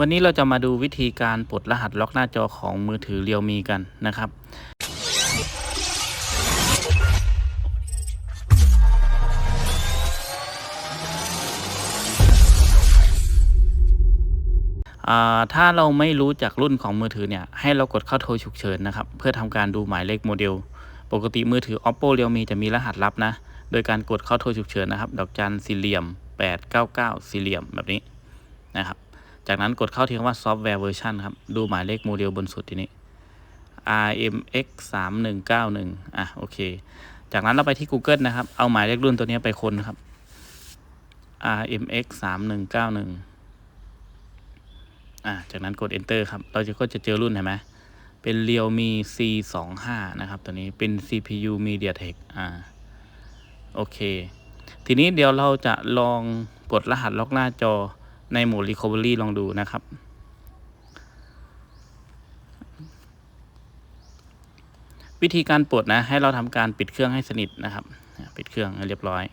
วันนี้เราจะมาดูวิธีการปลดรหัสล็อกหน้าจอของมือถือเรียวมีกันนะครับ ถ้าเราไม่รู้จากรุ่นของมือถือเนี่ย ให้เรากดเข้าโทรฉุกเฉินนะครับ เพื่อทำการดูหมายเลขโมเดล ปกติมือถือ oppo realme จะมีรหัสลับนะ โดยการกดเข้าโทรฉุกเฉินนะครับ ดอกจันสี่เหลี่ยม 899 สี่เหลี่ยมแบบนี้นะครับ จากนั้นกดเข้าที่คำว่า software version ครับ ดูหมายเลขโมเดลบนสุดทีนี้ RMX 3 1 9 1อะ โอเค จากนั้นเราไปที่ Google นะครับ เอาหมายเลขรุ่นตัวนี้ไปค้นครับ RMX 3 1 9 1อะ จากนั้นกด enter ครับ เราจะก็จะเจอรุ่นเห็นไหมเป็น Realme C 2 5นะครับ ตัวนี้เป็น CPU MediaTek อ่า โอเค ทีนี้เดี๋ยวเราจะลองปลดรหัสล็อกหน้าจอ ในโหมด Recovery ลองดูนะครับ วิธีการปลดนะ ให้เราทำการปิดเครื่องให้สนิทนะครับ ปิดเครื่องให้เรียบร้อย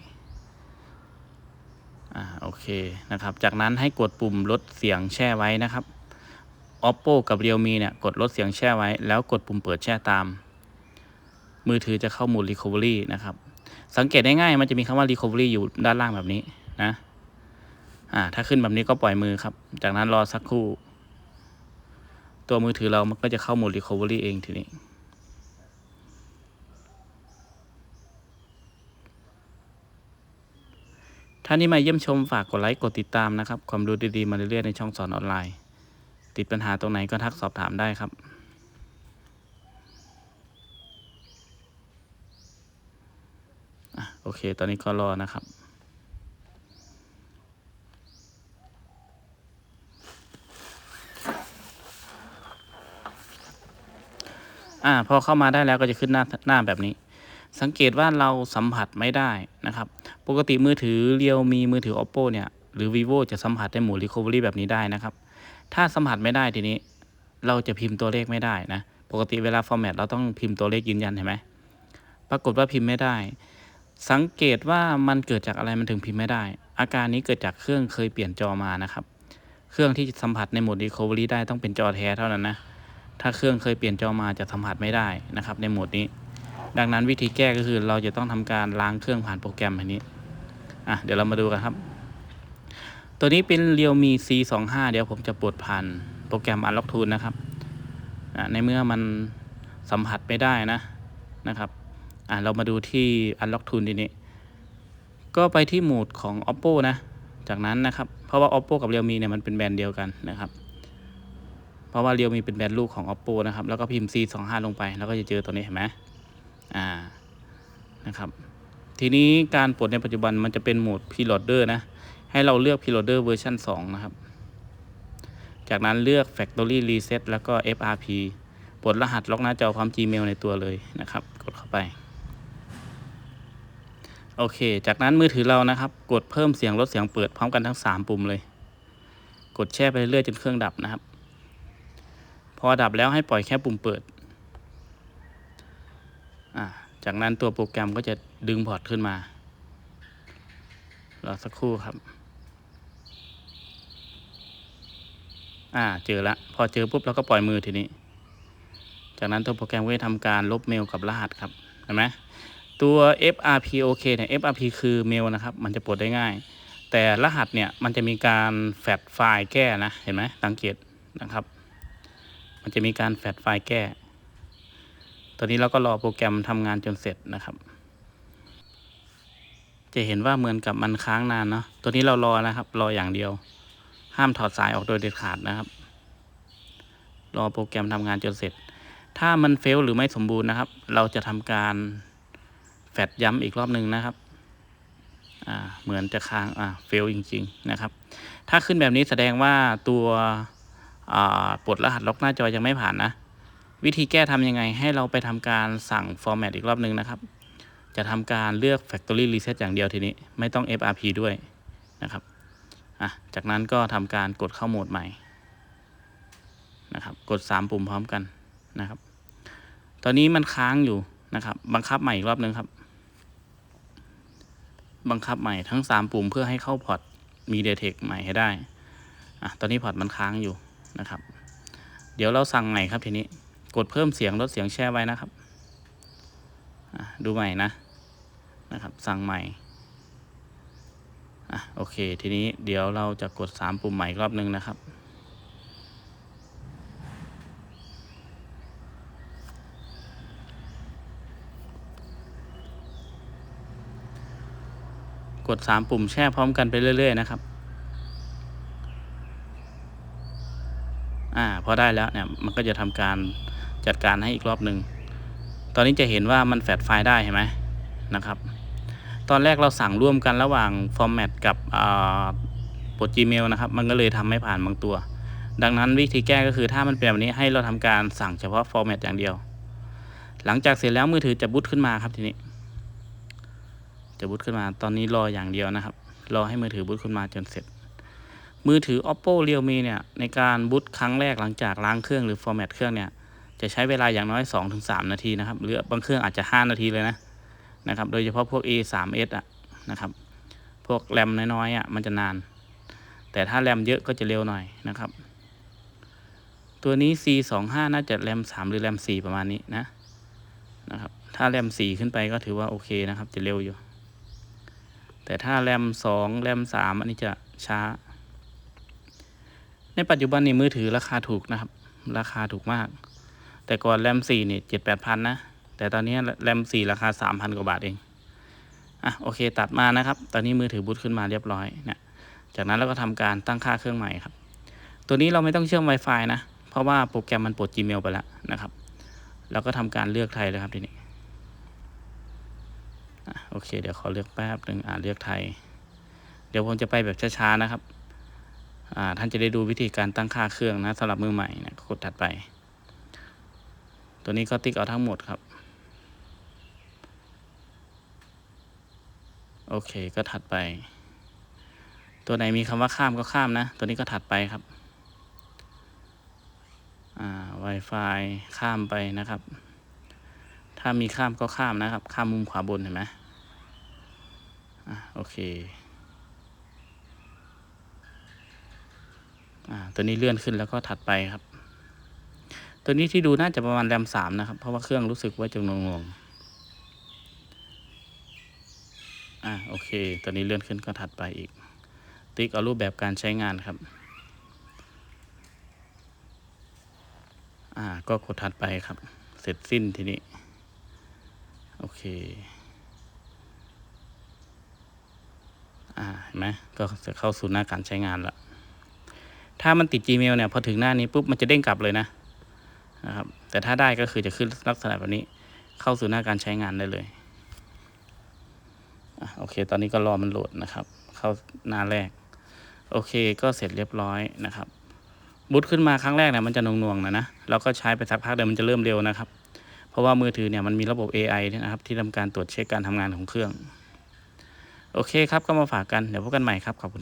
อ่าโอเคนะครับ จากนั้นให้กดปุ่มลดเสียงแช่ไว้นะครับ oppo กับ realme เนี่ยกดลดเสียงแช่ไว้ แล้วกดปุ่มเปิดแช่ตาม มือถือจะเข้าโหมด recovery นะครับ สังเกตได้ง่ายมันจะมีคำว่า recovery อยู่ด้านล่างแบบนี้นะ อ่า ถ้าขึ้นแบบนี้ก็ปล่อยมือครับ จากนั้นรอสักครู่ ตัวมือถือเรามันก็จะเข้าโหมด recovery เองทีนี้ท่านที่มาเยี่ยมชมฝากกดไลค์กดติดตามนะครับ ความรู้ดีๆ มาเรื่อยๆ ในช่องสอนออนไลน์ ติดปัญหาตรงไหนก็ทักสอบถามได้ครับอะโอเค ตอนนี้ก็รอนะครับ อ่าพอเข้ามาได้แล้วก็จะขึ้นหน้าหน้าแบบนี้ สังเกตว่าเราสัมผัสไม่ได้นะครับ ปกติมือถือเรียวมีมือถือ oppo เนี่ยหรือ vivo จะสัมผัสได้หมู่ recovery แบบนี้ได้นะครับ ถ้าสัมผัสไม่ได้ทีนี้ เราจะพิมพ์ตัวเลขไม่ได้นะ ปกติเวลา format เราต้องพิมพ์ตัวเลขยืนยันเห็นไหมปรากฏว่าพิมพ์ไม่ได้ สังเกตว่ามันเกิดจากอะไรมันถึงพิมพ์ไม่ได้ อาการนี้เกิดจากเครื่องเคยเปลี่ยนจอมานะครับ เครื่องที่สัมผัสในโหมด recovery ได้ต้องเป็นจอแท้เท่านั้นนะ ถ้าเครื่องเคยเปลี่ยนจอมาจะสัมผัสไม่ได้นะครับ ในโหมดนี้ ดังนั้นวิธีแก้ก็คือเราจะต้องทำการล้างเครื่องผ่านโปรแกรมอันนี้อะเดี๋ยวเรามาดูกันครับ ตัวนี้เป็น Realme C25 เดี๋ยวผมจะปลดผ่านโปรแกรม Unlock Tool นะครับอะในเมื่อมันสัมผัสไม่ได้นะนะครับอะเรามาดูที่ Unlock Tool ทีนี้ ก็ไปที่โหมดของ Oppo นะ จากนั้นนะครับ เพราะว่า Oppo กับ Realme เนี่ยมันเป็นแบรนด์เดียวกันนะครับ เพราะว่า Realme เป็นแบรนด์ลูกของ Oppo นะครับ แล้วก็พิมพ์ C25 ลงไป แล้วก็จะเจอตัวนี้เห็นไหมอ่า นะครับ ทีนี้การปลดในปัจจุบันมันจะเป็นโหมด Preloader นะ ให้เราเลือก Preloader เวอร์ชัน2นะครับ จากนั้นเลือก Factory Reset แล้วก็ FRP ปลดรหัสล็อกหน้าจอพร้อม Gmail ในตัวเลยนะครับ กดเข้าไปโอเค จากนั้นมือถือเรานะครับ กดเพิ่มเสียงลดเสียงเปิดพร้อมกันทั้ง 3 ปุ่มเลย กดแช่ไปเรื่อยจนเครื่องดับนะครับ พอดับแล้วให้ปล่อยแค่ปุ่มเปิด จากนั้นตัวโปรแกรมก็จะดึงพอร์ตขึ้นมา รอสักครู่ครับ อ่า เจอละพอเจอปุ๊บเราก็ปล่อยมือทีนี้ จากนั้นตัวโปรแกรมก็จะทำการลบเมลกับรหัสครับ เห็นไหมตัว FRP โอเคเนี่ย FRP คือเมลนะครับ มันจะปลดได้ง่าย แต่รหัสเนี่ยมันจะมีการแฟดไฟล์แก้นะ เห็นไหมสังเกตนะครับ มันจะมีการแฟดไฟล์แก้ตอนนี้เราก็รอโปรแกรมทำงานจนเสร็จนะครับ จะเห็นว่าเหมือนกับมันค้างนานเนาะ ตัวนี้เรารอนะครับ รออย่างเดียว ห้ามถอดสายออกโดยเด็ดขาดนะครับ รอโปรแกรมทำงานจนเสร็จ ถ้ามันเฟลหรือไม่สมบูรณ์นะครับ เราจะทำการแฟดย้ำอีกรอบหนึ่งนะครับเหมือนจะค้างเฟลจริง ๆ นะครับ ถ้าขึ้นแบบนี้แสดงว่าตัว ปลดรหัสล็อกหน้าจอยังไม่ผ่านนะ วิธีแก้ทำยังไงให้เราไปทำการสั่ง format อีกรอบหนึ่งนะครับ จะทำการเลือก factory reset อย่างเดียวทีนี้ ไม่ต้อง FRP ด้วยนะครับอะจากนั้นก็ทำการกดเข้าโหมดใหม่นะครับ กด 3 ปุ่มพร้อมกันนะครับ ตอนนี้มันค้างอยู่นะครับ บังคับใหม่อีกรอบหนึ่งครับ บังคับใหม่ทั้ง 3 ปุ่มเพื่อให้เข้าพอร์ต MediaTek ใหม่ให้ได้อะตอนนี้พอร์ตมันค้างอยู่ นะครับ เดี๋ยวเราสั่งใหม่ครับทีนี้กดเพิ่มเสียงลดเสียงแช่ไว้นะครับดูใหม่นะนะครับ สั่งใหม่อะโอเค ทีนี้เดี๋ยวเราจะกด 3 ปุ่มใหม่อีกรอบนึงนะครับกด3 ปุ่มแช่พร้อมกันไปเรื่อย ๆ นะครับ อ่าพอได้แล้วเนี่ยมันก็จะทำการจัดการให้อีกรอบหนึ่งตอนนี้จะเห็นว่ามันแฟดไฟล์ได้เห็นไหมนะครับ ตอนแรกเราสั่งร่วมกันระหว่างฟอร์แมตกับโปร Gmail นะครับ มันก็เลยทำไม่ผ่านบางตัว ดังนั้นวิธีแก้ก็คือถ้ามันเป็นแบบนี้ให้เราทำการสั่งเฉพาะฟอร์แมตอย่างเดียว หลังจากเสร็จแล้วมือถือจะบูตขึ้นมาครับทีนี้ จะบูตขึ้นมาตอนนี้รออย่างเดียวนะครับ รอให้มือถือบูตขึ้นมาจนเสร็จ มือถือ oppo realme เนี่ยในการบูตครั้งแรกหลังจากล้างเครื่องหรือฟอร์แมตเครื่องเนี่ยจะใช้เวลาอย่างน้อย 2-3 นาทีนะครับ หรือบางเครื่องอาจจะ 5 นาทีเลยนะนะครับ โดยเฉพาะพวก A 3 S อะนะครับ พวกแรมน้อยๆอะมันจะนาน แต่ถ้าแรมเยอะก็จะเร็วหน่อยนะครับ ตัวนี้ C 2 5น่าจะแรม 3 หรือแรม 4 ประมาณนี้นะนะครับ ถ้าแรม 4 ขึ้นไปก็ถือว่าโอเคนะครับ จะเร็วอยู่ แต่ถ้าแรม 2 แรม 3 อันนี้จะช้า ในปัจจุบันนี่มือถือราคาถูกนะครับ ราคาถูกมาก แต่ก่อนแรมสี่นี่เจ็ดแปดพันนะ แต่ตอนนี้แรมสี่ราคาสามพันกว่าบาทเอง อะโอเคตัดมานะครับ ตอนนี้มือถือบูตขึ้นมาเรียบร้อยเนี่ย จากนั้นเราก็ทำการตั้งค่าเครื่องใหม่ครับ ตัวนี้เราไม่ต้องเชื่อม Wi-Fi นะ เพราะว่าโปรแกรมมันปลด Gmail ไปแล้วนะครับเราก็ทำการเลือกไทยเลยครับทีนี้อะโอเค เดี๋ยวขอเลือกแป๊บหนึ่งอ่าเลือกไทย เดี๋ยวผมจะไปแบบช้าๆนะครับ ท่านจะได้ดูวิธีการตั้งค่าเครื่องนะสำหรับมือใหม่นะกดถัดไป ตัวนี้ก็ติ๊กเอาทั้งหมดครับ โอเคก็ถัดไป ตัวไหนมีคำว่าข้ามก็ข้ามนะ ตัวนี้ก็ถัดไปครับอ่า Wi-Fi ข้ามไปนะครับ ถ้ามีข้ามก็ข้ามนะครับ ข้ามมุมขวาบนเห็นไหมอ่าโอเค อ่าตัวนี้เลื่อนขึ้นแล้วก็ถัดไปครับ ตัวนี้ที่ดูน่าจะประมาณแรมสามนะครับ เพราะว่าเครื่องรู้สึกว่าจะงงๆอ่าโอเค ตัวนี้เลื่อนขึ้นก็ถัดไปอีก ติ๊กเอารูปแบบการใช้งานครับอ่าก็กดถัดไปครับ เสร็จสิ้นทีนี้ โอเคอ่าเห็นไหมก็จะเข้าสู่หน้าการใช้งานละ ถ้ามันติด Gmail เนี่ยพอถึงหน้านี้ปุ๊บมันจะเด้งกลับเลยนะนะครับแต่ถ้าได้ก็คือจะขึ้นลักษณะแบบนี้เข้าสู่หน้าการใช้งานได้เลยโอเค ตอนนี้ก็รอมันโหลดนะครับ เข้าหน้าแรก โอเคก็เสร็จเรียบร้อยนะครับบูตขึ้นมาครั้งแรกเนี่ยมันจะหน่วงนะนะเราก็ใช้ไปสักพักเดี๋ยวมันจะเริ่มเร็วนะครับ เพราะว่ามือถือเนี่ยมันมีระบบ AI เนี่ยนะครับ ที่ทำการตรวจเช็คการทำงานของเครื่อง โอเคครับก็มาฝากกันเดี๋ยวพบกันใหม่ครับขอบคุณ